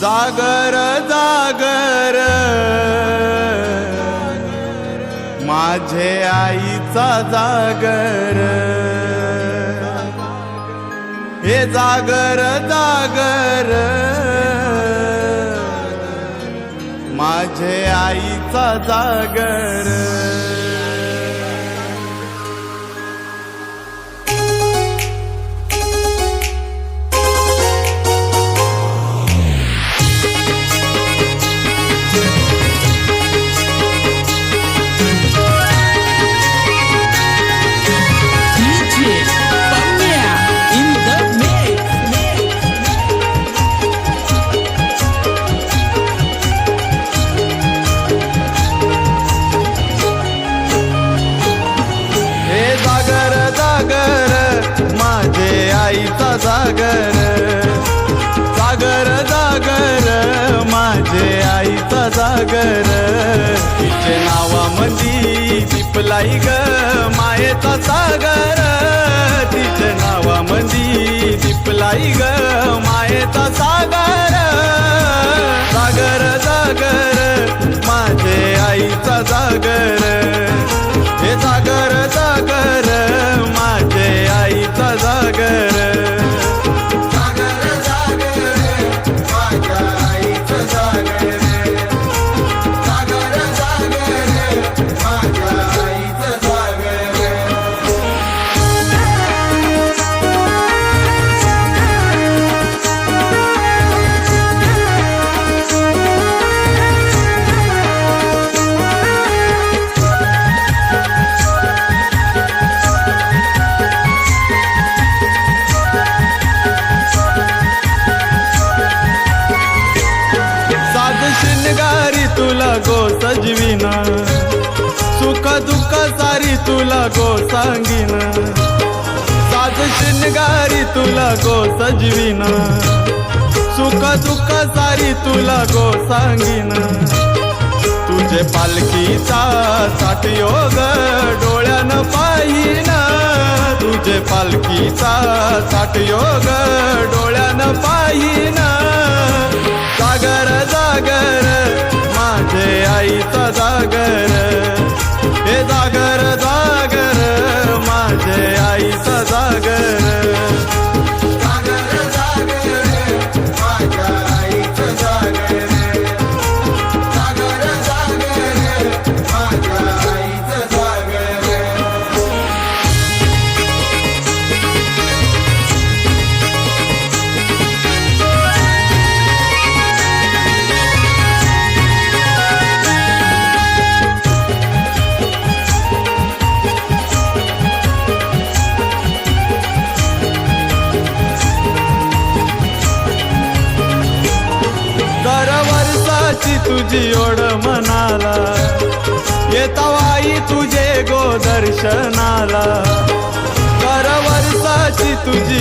जागर जागर. माझे आईचा जागर. हे जागर जागर. माझे आईचा जागर. नावामंदी ग मायेचा सागर. तिचे नावामधी दिपलाई ग मायेचा सागर. सागर जागर माझे आईचा जागर गो सजविना. सुख दुःख सारी तुला गो सांगिन. साज शिनगारी तुला गो सजविना. सुख दुःख सारी तुला गो सांगिन. तुझे पालखीचा साठ योग डोळ्यानं पाहिना. तुझे पालखीचा साठ योग डोळ्यानं पाहिना. वर्षाची तुझी ओढ मनाला. येतावाई तुझे गो दर्शनाला. करवर्षाची तुझी